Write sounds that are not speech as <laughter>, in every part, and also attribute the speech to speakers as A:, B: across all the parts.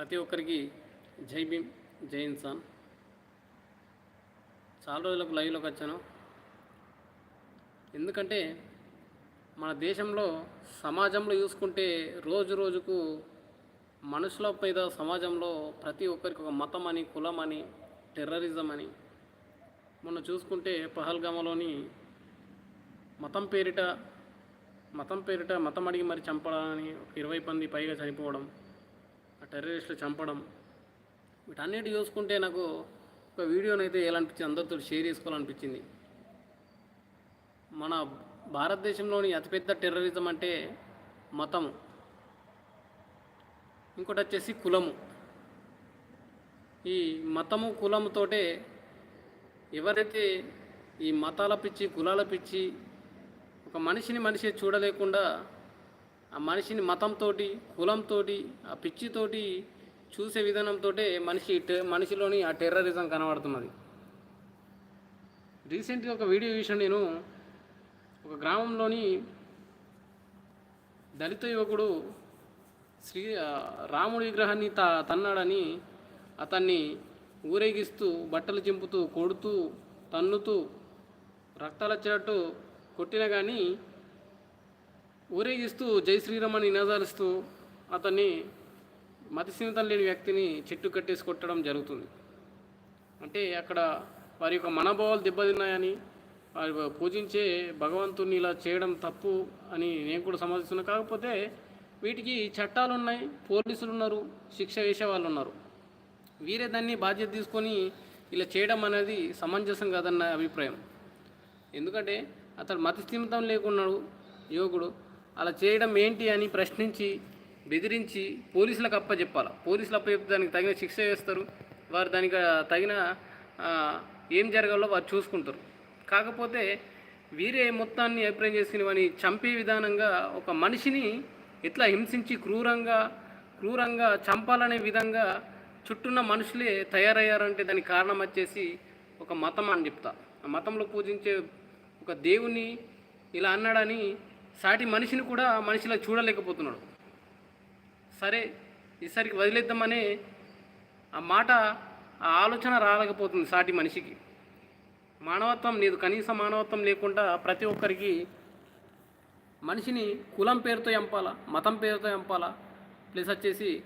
A: ప్రతి ఒక్కరికి జై భీమ్ జై ఇన్సాన్. చాలా రోజులకు లైవ్లోకి వచ్చాను. ఎందుకంటే మన దేశంలో సమాజంలో చూసుకుంటే రోజు రోజుకు మనుషుల మీద సమాజంలో ప్రతి ఒక్కరికి ఒక మతం అని కులం అని టెర్రరిజం అని మొన్న చూసుకుంటే పహల్గామలోని మతం పేరిట మతం పేరిట మతం అడిగి మరి చంపడాలని ఒక ఇరవై మంది పైగా చనిపోవడం టెర్రరిస్టులు చంపడం వీటన్నిటి చూసుకుంటే నాకు ఒక వీడియోనైతే వేయాలనిపించింది అందరితో షేర్ చేసుకోవాలనిపించింది. మన భారతదేశంలోని అతిపెద్ద టెర్రరిజం అంటే మతము. ఇంకోటి వచ్చేసి కులము. ఈ మతము కులముతోటే ఎవరైతే ఈ మతాల పిచ్చి కులాల పిచ్చి ఒక మనిషిని మనిషి చూడలేకుండా ఆ మనిషిని మతంతో కులంతో ఆ పిచ్చితోటి చూసే విధానంతో మనిషి టె- మనిషిలోని ఆ టెర్రరిజం కనబడుతున్నది. రీసెంట్గా ఒక వీడియో చూసాను నేను. ఒక గ్రామంలోని దళిత యువకుడు శ్రీ రాముడి విగ్రహాన్ని త తన్నాడని అతన్ని ఊరేగిస్తూ బట్టలు చింపుతూ కొడుతూ తన్నుతూ రక్తాలు వచ్చేటట్టు కొట్టినా కానీ ఊరేగిస్తూ జై శ్రీరామ్ అని నినాదాలిస్తూ అతన్ని మతిస్థిమితం లేని వ్యక్తిని చెట్టు కట్టేసి కొట్టడం జరుగుతుంది. అంటే అక్కడ వారి యొక్క మనోభావాలు దెబ్బతిన్నాయని వారి పూజించే భగవంతుని ఇలా చేయడం తప్పు అని నేను కూడా సమర్థిస్తున్నా కాకపోతే వీటికి చట్టాలు ఉన్నాయి పోలీసులు ఉన్నారు శిక్ష వేసే వాళ్ళు ఉన్నారు. వీరే దాన్ని బాధ్యత తీసుకొని ఇలా చేయడం అనేది సమంజసం కాదన్న అభిప్రాయం. ఎందుకంటే అతడు మతిస్థిమితం లేకున్నాడు యువకుడు అలా చేయడం ఏంటి అని ప్రశ్నించి బెదిరించి పోలీసులకు అప్పచెప్పాలి పోలీసులు అప్పచెప్తే దానికి తగిన శిక్ష వేస్తారు. వారు దానికి తగిన ఏం జరగాలో వారు చూసుకుంటారు. కాకపోతే వీరే మొత్తాన్ని అభిప్రాయం చేసుకుని వాని చంపే విధానంగా ఒక మనిషిని ఎట్లా హింసించి క్రూరంగా క్రూరంగా చంపాలనే విధంగా చుట్టూన్న మనుషులే తయారయ్యారంటే దానికి కారణం వచ్చేసి ఒక మతం అని చెప్తా. ఆ మతంలో పూజించే ఒక దేవుని ఇలా అన్నాడని సాటి మనిషిని కూడా మనిషిలా చూడలేకపోతున్నాడు. సరే ఈసారికి వదిలేద్దామనే ఆ మాట ఆ ఆలోచన రాలేకపోతుంది సాటి మనిషికి. మానవత్వం లేదు కనీస మానవత్వం లేకుండా ప్రతి ఒక్కరికి మనిషిని కులం పేరుతో చంపాలా మతం పేరుతో చంపాలా ప్లస్ వచ్చేసి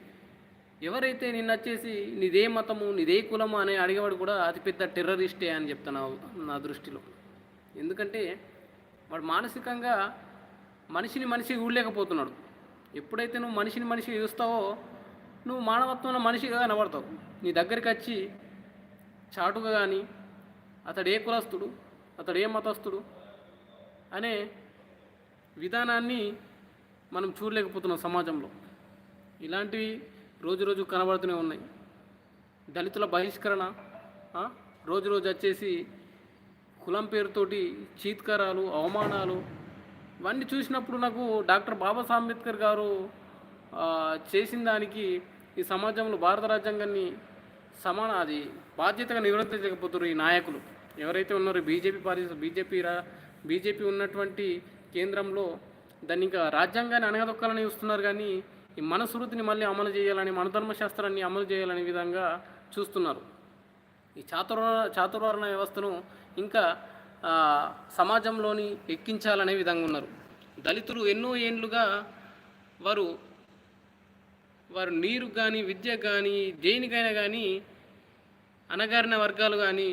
A: ఎవరైతే నిన్న వచ్చేసి నీదే మతము నీదే కులము అని అడిగేవాడు కూడా అతిపెద్ద టెర్రరిస్టే అని చెప్తాను నా దృష్టిలో. ఎందుకంటే వాడు మానసికంగా మనిషిని మనిషి ఊడలేకపోతున్నాడు ఎప్పుడైతే నువ్వు మనిషిని మనిషి చూస్తావో నువ్వు మానవత్వంలో మనిషిగా కనబడతావు. నీ దగ్గరికి వచ్చి చాటుగా కానీ అతడు ఏ కులస్తుడు అతడు ఏ మతస్థుడు అనే విధానాన్ని మనం చూడలేకపోతున్నాం సమాజంలో. ఇలాంటివి రోజు రోజు కనబడుతూనే ఉన్నాయి. దళితుల బహిష్కరణ రోజు రోజు వచ్చేసి కులం పేరుతోటి చీత్కారాలు అవమానాలు ఇవన్నీ చూసినప్పుడు నాకు డాక్టర్ బాబాసాహెబ్ అంబేద్కర్ గారు చేసిన దానికి ఈ సమాజంలో భారత రాజ్యాంగాన్ని సమాన అది బాధ్యతగా నిర్వర్తించకపోతున్నారు ఈ నాయకులు. ఎవరైతే ఉన్నారో బీజేపీ పార్టీ బీజేపీ రా బీజేపీ ఉన్నటువంటి కేంద్రంలో దాన్ని ఇంకా రాజ్యాంగాన్ని అనగదొక్కాలని చూస్తున్నారు కానీ ఈ మనస్మృతిని మళ్ళీ అమలు చేయాలని మనధర్మశాస్త్రాన్ని అమలు చేయాలనే విధంగా చూస్తున్నారు. ఈ చాతుర్వ చాతుర్వర్ణ వ్యవస్థను ఇంకా సమాజంలోని ఎక్కించాలనే విధంగా ఉన్నారు. దళితులు ఎన్నో ఏండ్లుగా వారు వారు నీరు కానీ విద్య కానీ దేనికైనా కానీ అనగారిన వర్గాలు కానీ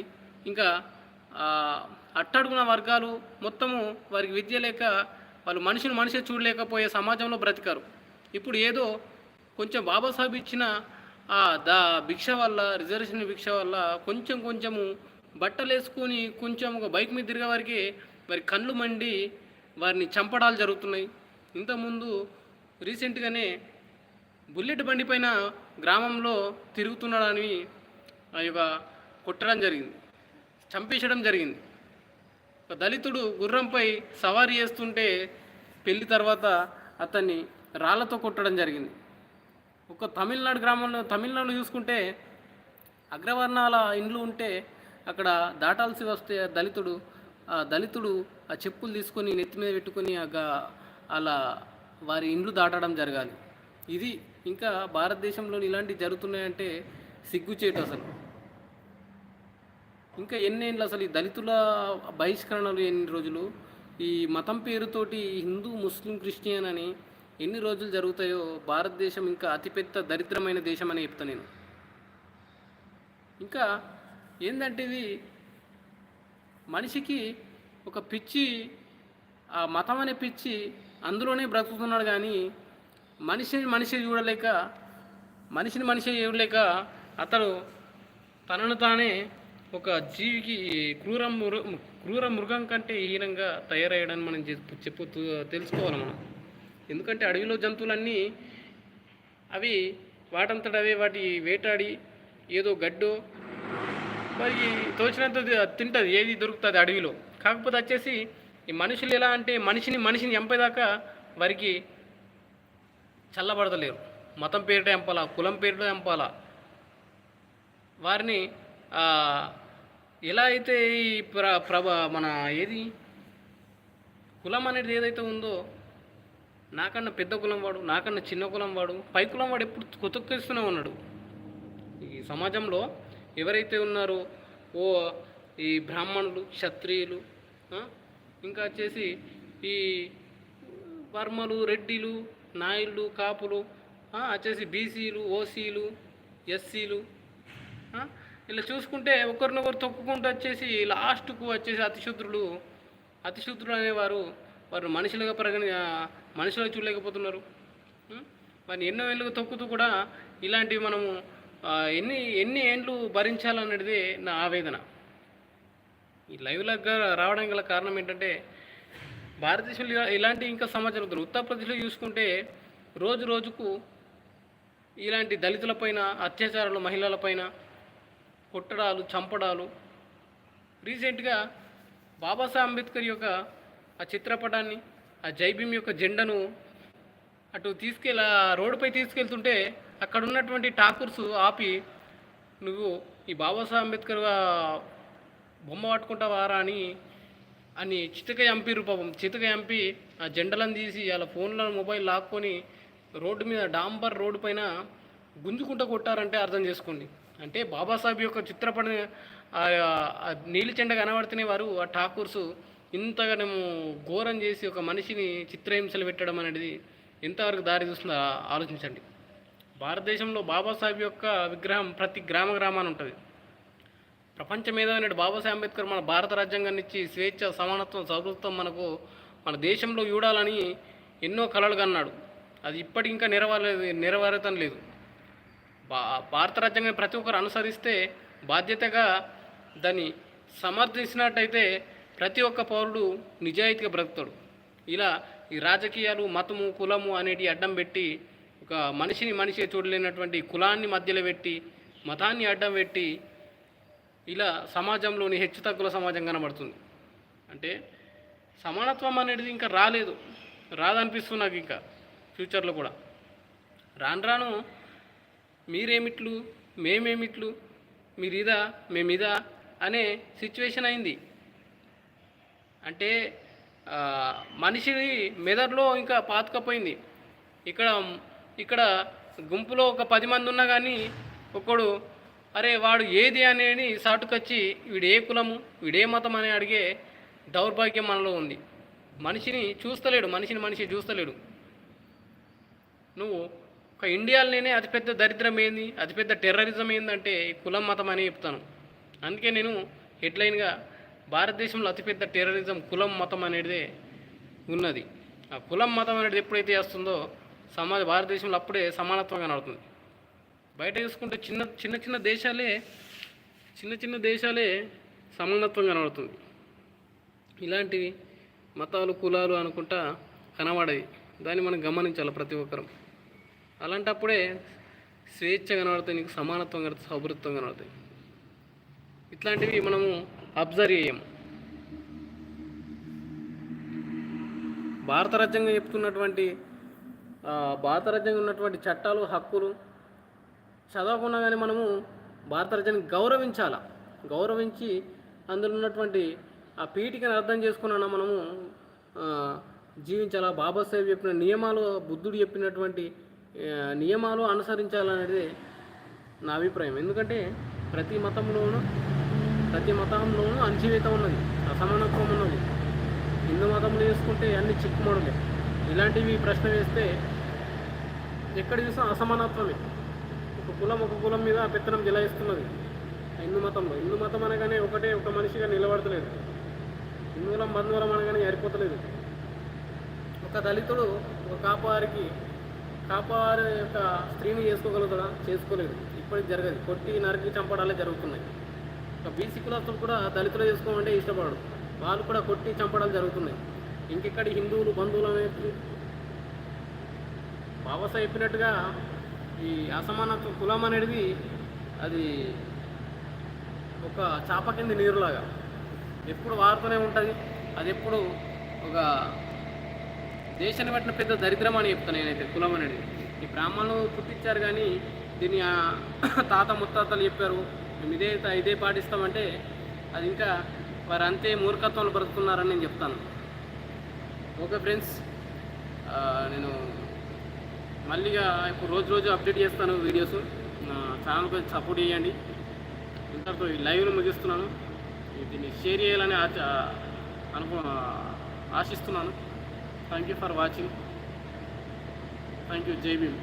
A: ఇంకా అట్టడుగున వర్గాలు మొత్తము వారికి విద్య లేక వాళ్ళు మనిషిని మనిషి చూడలేకపోయే సమాజంలో బ్రతికారు. ఇప్పుడు ఏదో కొంచెం బాబాసాహెబ్ ఇచ్చిన ఆ దా భిక్ష వల్ల రిజర్వేషన్ భిక్ష వల్ల కొంచెం కొంచెము బట్టలు వేసుకొని కొంచెం ఒక బైక్ మీద తిరిగే వారికి వారి కళ్ళు మండి వారిని చంపడాలు జరుగుతున్నాయి. ఇంతకుముందు రీసెంట్గానే బుల్లెట్ బండి పైన గ్రామంలో తిరుగుతున్నాడని ఆ యొక్క కొట్టడం జరిగింది. చంపేసడం జరిగింది. ఒక దళితుడు గుర్రంపై సవారీ చేస్తుంటే పెళ్ళి తర్వాత అతన్ని రాళ్ళతో కొట్టడం జరిగింది. ఒక తమిళనాడు గ్రామంలో తమిళనాడు చూసుకుంటే అగ్రవర్ణాల ఇండ్లు ఉంటే అక్కడ దాటాల్సి వస్తే దళితుడు ఆ దళితుడు ఆ చెప్పులు తీసుకొని నెత్తి మీద పెట్టుకొని అలా వారి ఇండ్లు దాటడం జరగాలి. ఇది ఇంకా భారతదేశంలో ఇలాంటివి జరుగుతున్నాయంటే సిగ్గుచేటు అసలు. ఇంకా ఎన్నేళ్ళు అసలు ఈ దళితుల బహిష్కరణలు ఎన్ని రోజులు? ఈ మతం పేరుతోటి హిందూ ముస్లిం క్రిస్టియన్ అని ఎన్ని రోజులు జరుగుతాయో భారతదేశం ఇంకా అతిపెద్ద దరిద్రమైన దేశం అని చెప్తా నేను. ఇంకా ఏంటంటే ఇది? మనిషికి ఒక పిచ్చి ఆ మతం అనే పిచ్చి అందులోనే బ్రతుకుతున్నాడు కానీ మనిషిని మనిషి చూడలేక మనిషిని మనిషి చూడలేక అతడు తనను తానే ఒక జీవికి క్రూర మృ క్రూర మృగం కంటే హీనంగా తయారయ్యాడని మనం చెప్పు చెప్పు తెలుసుకోవాలి మనం. ఎందుకంటే అడవిలో జంతువులన్నీ అవి వాటంతట అవే వాటి వేటాడి ఏదో గడ్డో మరి తోచినంత తింటుంది ఏది దొరుకుతుంది అడవిలో. కాకపోతే వచ్చేసి ఈ మనుషులు ఎలా అంటే మనిషిని మనిషిని చంపేదాకా వారికి చల్లబడతలేరు. మతం పేరిట చంపాలా కులం పేరిట చంపాలా వారిని ఎలా అయితే ఈ ప్ర ప్రభ మన ఏది కులం అనేది ఏదైతే ఉందో నాకన్నా పెద్ద కులం వాడు నాకన్నా చిన్న కులం వాడు పై కులం వాడు ఎప్పుడు కొతుక్కిస్తూనే ఉన్నాడు. ఈ సమాజంలో ఎవరైతే ఉన్నారో ఓ ఈ బ్రాహ్మణులు క్షత్రియులు ఇంకా వచ్చేసి ఈ వర్మలు రెడ్డిలు నాయుళ్ళు కాపులు వచ్చేసి బీసీలు ఓసీలు ఎస్సీలు ఇలా చూసుకుంటే ఒకరినొకరు తొక్కుకుంటూ వచ్చేసి లాస్ట్కు వచ్చేసి అతిశుద్రులు అతిశుద్రులు అనేవారు వారు మనుషులుగా పరిగణ మనుషులుగా చూడలేకపోతున్నారు. వారిని ఎన్నో ఏళ్ళుగా తొక్కుతూ కూడా ఇలాంటివి మనము ఎన్ని ఎన్ని ఏండ్లు భరించాలనేది నా ఆవేదన. ఈ లైవ్లకు రావడం గల కారణం ఏంటంటే భారతదేశంలో ఇలా- ఇలాంటి ఇంకా సమాచారం ఉంటుంది ఉత్తరప్రదేశ్లో చూసుకుంటే రోజు రోజుకు ఇలాంటి దళితులపైన అత్యాచారాలు మహిళలపైన కొట్టడాలు చంపడాలు. రీసెంట్గా బాబాసాహెబ్ అంబేద్కర్ యొక్క ఆ చిత్రపటాన్ని ఆ జైభీం యొక్క జెండాను అటు తీసుకెళ్ళి రోడ్డుపై తీసుకెళ్తుంటే అక్కడ ఉన్నటువంటి ఠాకూర్స్ ఆపి నువ్వు ఈ బాబాసాహెబ్ అంబేద్కర్ బొమ్మ పట్టుకుంటావారా అని అని చితక ఎంపీ రూపం చితక ఎంపీ ఆ జెండలను తీసి వాళ్ళ ఫోన్లో మొబైల్ లాక్కొని రోడ్డు మీద డాంబర్ రోడ్డు పైన గుంజుకుంట కొట్టారంటే అర్థం చేసుకోండి. అంటే బాబాసాహెబ్ యొక్క చిత్రపట నీలిచెండ నీలి చెండ కనబడితేనే వారు ఆ ఠాకూర్స్ ఇంతగానేమో ఘోరం చేసి ఒక మనిషిని చిత్రహింసలు పెట్టడం అనేది ఎంతవరకు దారి చూస్తుందో ఆలోచించండి. భారతదేశంలో బాబాసాహెబ్ యొక్క విగ్రహం ప్రతి గ్రామ గ్రామాన ఉంటుంది. ప్రపంచ మేధావి బాబాసాహెబ్ అంబేద్కర్ మన భారత రాజ్యాంగాన్ని ఇచ్చి స్వేచ్ఛ సమానత్వం సౌహృత్వం మనకు మన దేశంలో చూడాలని ఎన్నో కలలు కన్నాడు అది ఇప్పటికి ఇంకా నెరవేరలేదు నెరవేరతం లేదు. భా భారత రాజ్యాంగాన్ని ప్రతి ఒక్కరు అనుసరిస్తే బాధ్యతగా దాన్ని సమర్థించినట్టయితే ప్రతి ఒక్క పౌరుడు నిజాయితీగా బ్రతుకుతాడు. ఇలా ఈ రాజకీయాలు మతము కులము అనేటి అడ్డం పెట్టి ఒక మనిషిని మనిషి చూడలేనటువంటి కులాన్ని మధ్యలో పెట్టి మతాన్ని అడ్డం పెట్టి ఇలా సమాజంలోని హెచ్చుతగ్గుల సమాజం కనబడుతుంది. అంటే సమానత్వం అనేది ఇంకా రాలేదు. రాదనిపిస్తుంది నాకు ఇంకా ఫ్యూచర్లో కూడా. రాను రాను మీరేమిట్లు మేమేమిట్లు మీరు ఇదా అనే సిచ్యువేషన్ అయింది. అంటే మనిషిని మెదడులో ఇంకా పాతుకపోయింది. ఇక్కడ ఇక్కడ గుంపులో ఒక పది మంది ఉన్నా కానీ ఒకడు అరే వాడు ఏది అనేది సాటుకొచ్చి వీడు ఏ కులము వీడే మతం అని అడిగే దౌర్భాగ్యం మనలో ఉంది. మనిషిని చూస్తలేడు మనిషిని మనిషి చూస్తలేడు. నువ్వు ఒక ఇండియాలోనే అతిపెద్ద దరిద్రం ఏంది అతిపెద్ద టెర్రరిజం ఏందంటే కులం మతం అని చెప్తాను. అందుకే నేను హెడ్లైన్గా భారతదేశంలో అతిపెద్ద టెర్రరిజం కులం మతం అనేది ఉన్నది. ఆ కులం మతం అనేది ఎప్పుడైతే వస్తుందో సమాజ భారతదేశంలో అప్పుడే సమానత్వం కనబడుతుంది బయట చూసుకుంటే చిన్న చిన్న చిన్న దేశాలే చిన్న చిన్న దేశాలే సమానత్వం కనబడుతుంది ఇలాంటివి మతాలు కులాలు అనుకుంటా కనబడేది దాన్ని మనం గమనించాలి ప్రతి ఒక్కరం. అలాంటప్పుడే స్వేచ్ఛ కనబడుతుంది నీకు సమానత్వం కనబడుతుంది సౌభృత్వం కనబడుతుంది ఇట్లాంటివి మనము అబ్జర్వ్ చేయము భారత రాజ్యాంగం చెప్తున్నటువంటి భారత రాజ్యాంగం ఉన్నటువంటి చట్టాలు హక్కులు చదవకుండా కానీ మనము భారత రాజ్యాన్ని గౌరవించాల? గౌరవించి అందులో ఉన్నటువంటి ఆ పీఠికను అర్థం చేసుకున్నా మనము? జీవించాలా? బాబాసాహెబ్ చెప్పిన నియమాలు బుద్ధుడు చెప్పినటువంటి నియమాలు అనుసరించాలనేది నా అభిప్రాయం. ఎందుకంటే ప్రతి మతంలోనూ ప్రతి మతంలోనూ అణచివేత ఉన్నది అసమానత్వం ఉన్నది. హిందూ మతంలో చేసుకుంటే అన్ని చిక్కుమడులే. ఇలాంటివి ప్రశ్న వేస్తే ఎక్కడ చూసినా అసమానత్వమే. ఒక కులం ఒక కులం మీద పెత్తనం జలాయిస్తున్నది. హిందూ మతంలో హిందూ మతం అనగానే ఒకటే ఒక మనిషిగా నిలబడతలేదు. హిందువులం బంధువులం అనగానే సరిపోతలేదు ఒక దళితుడు ఒక కాపారికి కాపవారి యొక్క స్త్రీని చేసుకోగలుగుతాడా? చేసుకోలేదు. ఇప్పటికి జరగదు. కొట్టి నరికి చంపడాలే జరుగుతున్నాయి. ఒక బీసీ కులస్తులు కూడా దళితులు చేసుకోమంటే ఇష్టపడరు వాళ్ళు కూడా కొట్టి చంపడాలు జరుగుతున్నాయి. ఇంకెక్కడ హిందువులు బంధువులు అనేది? బాబాసా చెప్పినట్టుగా ఈ అసమానత్వ కులం అనేది అది ఒక చాప కింద నీరులాగా. ఎప్పుడు వారుతూనే ఉంటుంది. అది ఎప్పుడు ఒక దేశాన్ని పట్టిన పెద్ద దరిద్రం అని చెప్తాను నేనైతే కులం అనేది. ఈ బ్రాహ్మణులు పుట్టించారు కానీ దీన్ని ఆ <coughs> తాత ముత్తాతలు చెప్పారు. మేము ఇదే ఇదే పాటిస్తామంటే అది ఇంకా వారు అంతే మూర్ఖత్వంలో బ్రతుకున్నారని నేను చెప్తాను. Okay friends. నేను మళ్ళీగా ఇప్పుడు రోజు రోజు అప్డేట్ చేస్తాను వీడియోస్. నా ఛానల్ కొంచెం సపోర్ట్ చేయండి. ఇంతతో ఈ లైవ్ను ముగిస్తున్నాను. దీన్ని షేర్ చేయాలని అనుకు ఆశిస్తున్నాను. Thank you for watching thank you Jai Bhim